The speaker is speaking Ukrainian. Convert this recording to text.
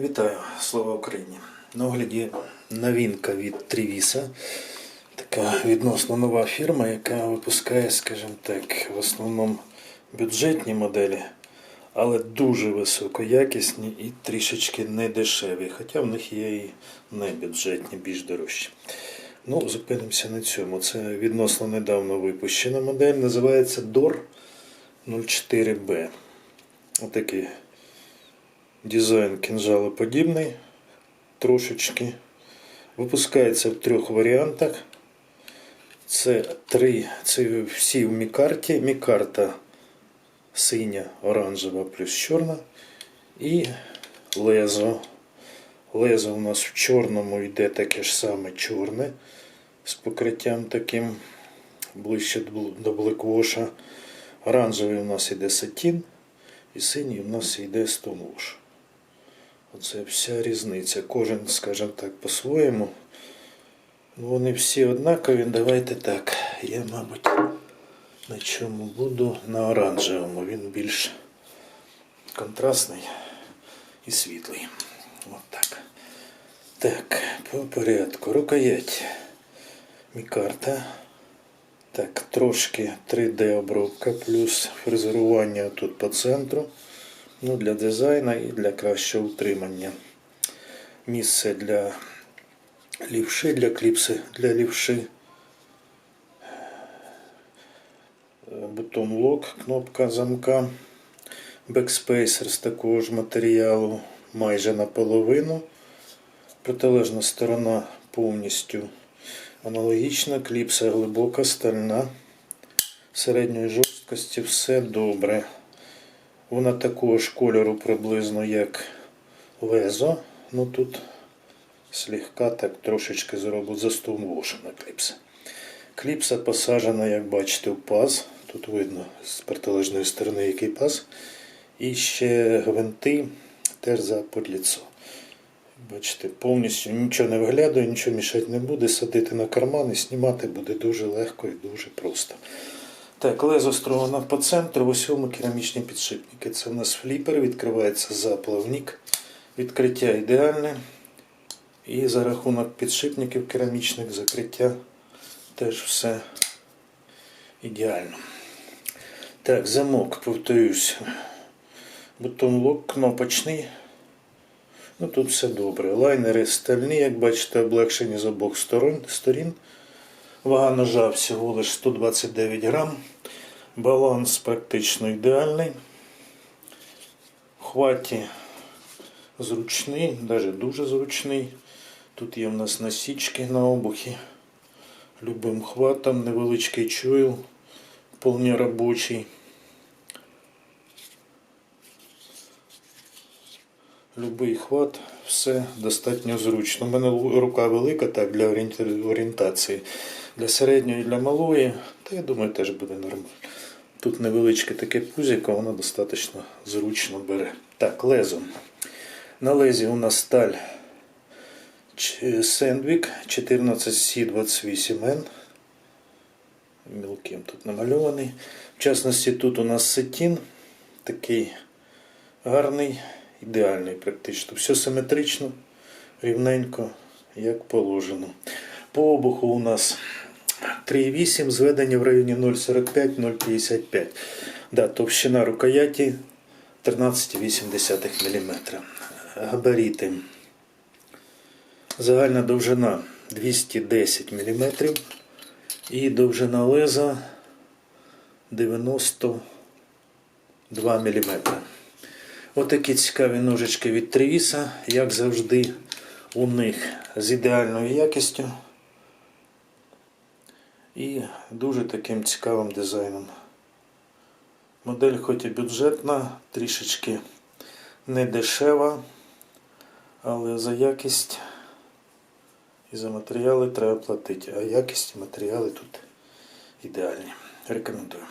Вітаю, слава Україні! На огляді новинка від Трівіса. Така відносно нова фірма, яка випускає, скажімо так, в основному бюджетні моделі, але дуже високоякісні і трішечки не дешеві. Хоча в них є і не бюджетні, більш дорожчі. Ну, зупинимося на цьому. Це відносно недавно випущена модель. Називається DOR 04B. Отакий Дизайн кінжалоподібний трошечки. Випускається в трьох варіантах. Це три, це всі в мікарті. Мікарта синя, оранжева плюс чорна. І лезо. Лезо у нас в чорному йде таке ж саме чорне з покриттям таким ближче до блеквоша. Оранжевий у нас йде сатін. І синій у нас йде стоунвош. Оце вся різниця. Кожен, скажімо так, по-своєму. Ну, Вони всі однакові. Давайте так. Я, мабуть, на чому буду? На оранжевому. Він більш контрастний і світлий. От так. Так, по порядку. Рукоять. Мікарта. Так, трошки 3D обробка плюс фрезерування тут по центру. Ну, для дизайну і для кращого утримання. Місце для лівши, для кліпси, для лівши. Бутон лок, кнопка замка. Бекспейсер з такого ж матеріалу майже наполовину. Протилежна сторона повністю аналогічна, кліпса глибока, стальна. Середньої жорсткості все добре. Вона такого ж кольору приблизно як лезо. Ну тут слегка так трошечки зроблю застовношена кліпса. Кліпса посаджена, як бачите, в паз. Тут видно з протилежної сторони який паз. І ще гвинти теж за подліцо. Бачите, повністю нічого не виглядає, нічого мішати не буде. Садити на карман і знімати буде дуже легко і дуже просто. Так, лезо строговано по центру, в усьому керамічні підшипники. Це у нас фліпер, відкривається заплавник. Відкриття ідеальне. І за рахунок підшипників керамічних закриття теж все ідеально. Так, замок, повторюсь. Бутон лок кнопочний. Ну Тут все добре. Лайнери стальні, як бачите, облегшені з обох сторон. Вага ножа всього лише 129 грам. Баланс практично ідеальний. Хваті зручний, навіть дуже зручний. Тут є в нас насічки на обухі. Любим хватом, невеличкий чуйл, вполне робочий. Любий хват, все достатньо зручно. У мене рука велика так, для орієнтації. Для середньої і для малої, та я думаю, теж буде нормально. Тут невеличке таке пузико, воно достатньо зручно бере. Так, лезо. На лезі у нас сталь Сендвік 14C28N. Мілким тут намальований. В частності тут у нас сетін такий гарний, ідеальний практично. Все симетрично, рівненько, як положено. По обуху у нас 3,8, зведення в районі 0,45-0,55. Да, товщина рукояті 13,8 мм. Габаріти. Загальна довжина 210 мм і довжина леза 92 мм. Отакі цікаві ножички від Тревіса, як завжди, у них з ідеальною якістю і дуже таким цікавим дизайном. Модель хоч і бюджетна, трішечки не дешева, але за якість і за матеріали треба платити. А якість і матеріали тут ідеальні. Рекомендую.